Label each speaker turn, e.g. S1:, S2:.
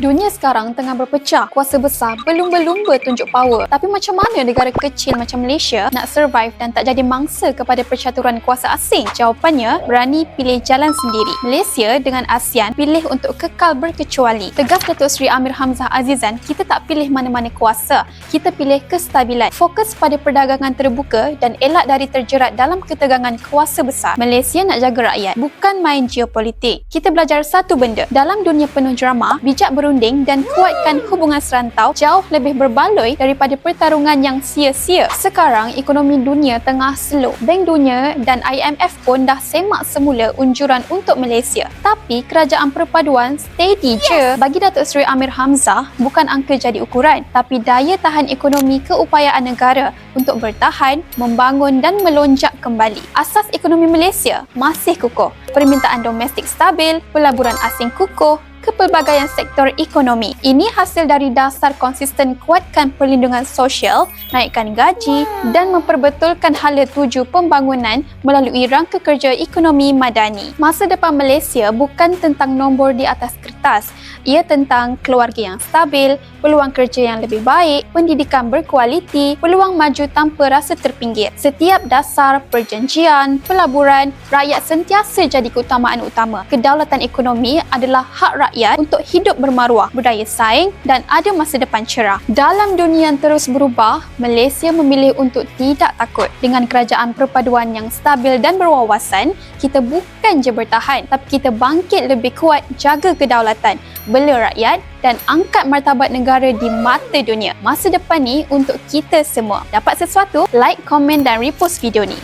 S1: Dunia sekarang tengah berpecah. Kuasa besar berlumba-lumba tunjuk power. Tapi macam mana negara kecil macam Malaysia nak survive dan tak jadi mangsa kepada percaturan kuasa asing? Jawapannya, berani pilih jalan sendiri. Malaysia dengan ASEAN pilih untuk kekal berkecuali. Tegas Datuk Seri Amir Hamzah Azizan, kita tak pilih mana-mana kuasa. Kita pilih kestabilan. Fokus pada perdagangan terbuka dan elak dari terjerat dalam ketegangan kuasa besar. Malaysia nak jaga rakyat, bukan main geopolitik. Kita belajar satu benda. Dalam dunia penuh drama, bijak berunding dan kuatkan hubungan serantau jauh lebih berbaloi daripada pertarungan yang sia-sia. Sekarang, ekonomi dunia tengah slow. Bank Dunia dan IMF pun dah semak semula unjuran untuk Malaysia. Tapi kerajaan perpaduan steady je. Bagi Datuk Seri Amir Hamzah, bukan angka jadi ukuran, tapi daya tahan ekonomi keupayaan negara untuk bertahan, membangun dan melonjak kembali. Asas ekonomi Malaysia masih kukuh. Permintaan domestik stabil, pelaburan asing kukuh, kepelbagaian sektor ekonomi. Ini hasil dari dasar konsisten kuatkan perlindungan sosial, naikkan gaji dan memperbetulkan hala tuju pembangunan melalui rangka kerja ekonomi madani. Masa depan Malaysia bukan tentang nombor di atas kertas. Ia tentang keluarga yang stabil, peluang kerja yang lebih baik, pendidikan berkualiti, peluang maju tanpa rasa terpinggir. Setiap dasar perjanjian, pelaburan, rakyat sentiasa jadi keutamaan utama. Kedaulatan ekonomi adalah hak rakyat untuk hidup bermaruah, berdaya saing dan ada masa depan cerah. Dalam dunia yang terus berubah, Malaysia memilih untuk tidak takut. Dengan kerajaan perpaduan yang stabil dan berwawasan, kita bukan je bertahan, tapi kita bangkit lebih kuat jaga kedaulatan, bela rakyat dan angkat martabat negara di mata dunia. Masa depan ni untuk kita semua. Dapat sesuatu? Like, komen dan repost video ni.